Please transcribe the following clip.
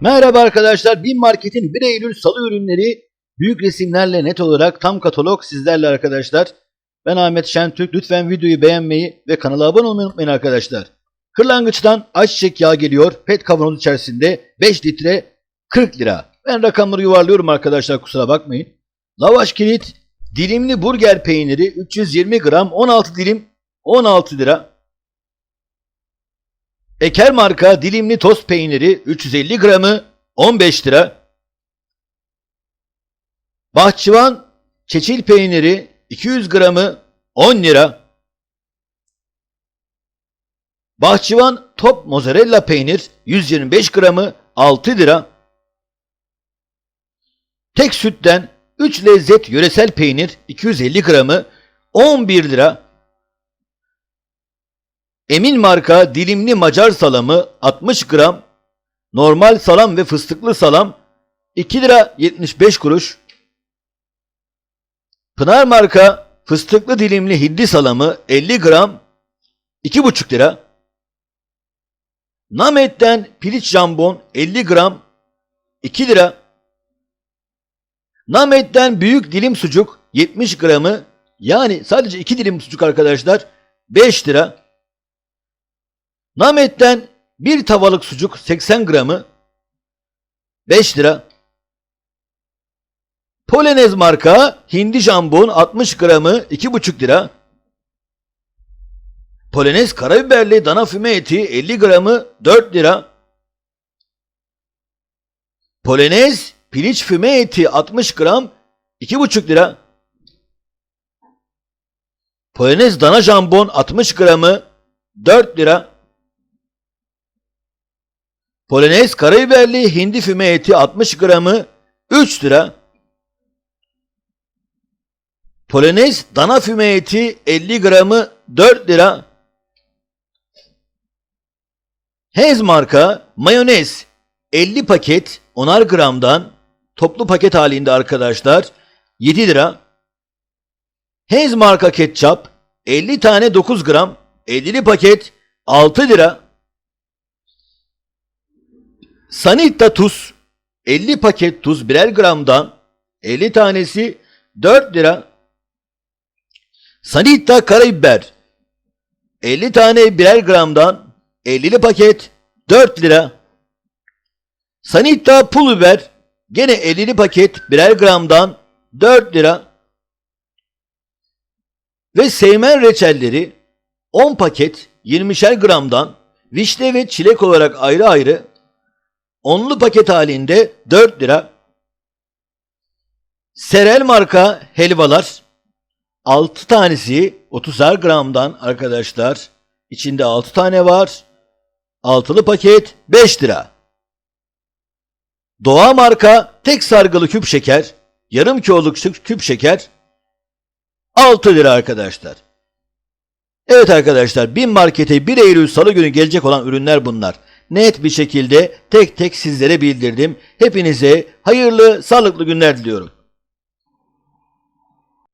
Merhaba arkadaşlar. Bin Market'in 1 Eylül salı ürünleri büyük resimlerle net olarak tam katalog sizlerle arkadaşlar. Ben Ahmet Şentürk. Lütfen videoyu beğenmeyi ve kanala abone olmayı unutmayın arkadaşlar. Kırlangıç'tan ayçiçek yağı geliyor. Pet kavanoz içerisinde 5 litre 40 lira. Ben rakamları yuvarlıyorum arkadaşlar kusura bakmayın. Lavaş kilit dilimli burger peyniri 320 gram 16 dilim 16 lira. Eker marka dilimli tost peyniri 350 gramı 15 lira. Bahçıvan çeçil peyniri 200 gramı 10 lira. Bahçıvan top mozzarella peynir 125 gramı 6 lira. Tek sütten 3 lezzet yöresel peynir 250 gramı 11 lira. Emin marka dilimli Macar salamı 60 gram. Normal salam ve fıstıklı salam 2 lira 75 kuruş. Pınar marka fıstıklı dilimli hindi salamı 50 gram 2,5 lira. Namet'ten piliç jambon 50 gram 2 lira. Namet'ten büyük dilim sucuk 70 gramı yani sadece 2 dilim sucuk arkadaşlar 5 lira. Namet'ten bir tavalık sucuk 80 gramı 5 lira. Polonez marka hindi jambon 60 gramı 2,5 lira. Polonez karabiberli dana füme eti 50 gramı 4 lira. Polonez piliç füme eti 60 gram 2,5 lira. Polonez dana jambon 60 gramı 4 lira. Polonez karabiberli hindi füme eti 60 gramı 3 lira. Polonez dana füme eti 50 gramı 4 lira. Hez marka mayonez 50 paket 10'ar gramdan toplu paket halinde arkadaşlar 7 lira. Hez marka ketçap 50 tane 9 gram 50'li paket 6 lira. Sanitta tuz 50 paket tuz birer gramdan 50 tanesi 4 lira. Sanitta karabiber 50 tane birer gramdan 50'li paket 4 lira. Sanitta pul biber gene 50'li paket birer gramdan 4 lira. Ve Seymen reçelleri 10 paket 20'şer gramdan vişne ve çilek olarak ayrı ayrı Onlu paket halinde 4 lira. Serel marka helvalar 6 tanesi 30'ar gramdan arkadaşlar. İçinde 6 tane var. Altılı paket 5 lira. Doğa marka tek sargılı küp şeker, yarım kiloluk küp şeker 6 lira arkadaşlar. Evet arkadaşlar bin markete 1 Eylül salı günü gelecek olan ürünler bunlar net bir şekilde tek tek sizlere bildirdim. Hepinize hayırlı, sağlıklı günler diliyorum.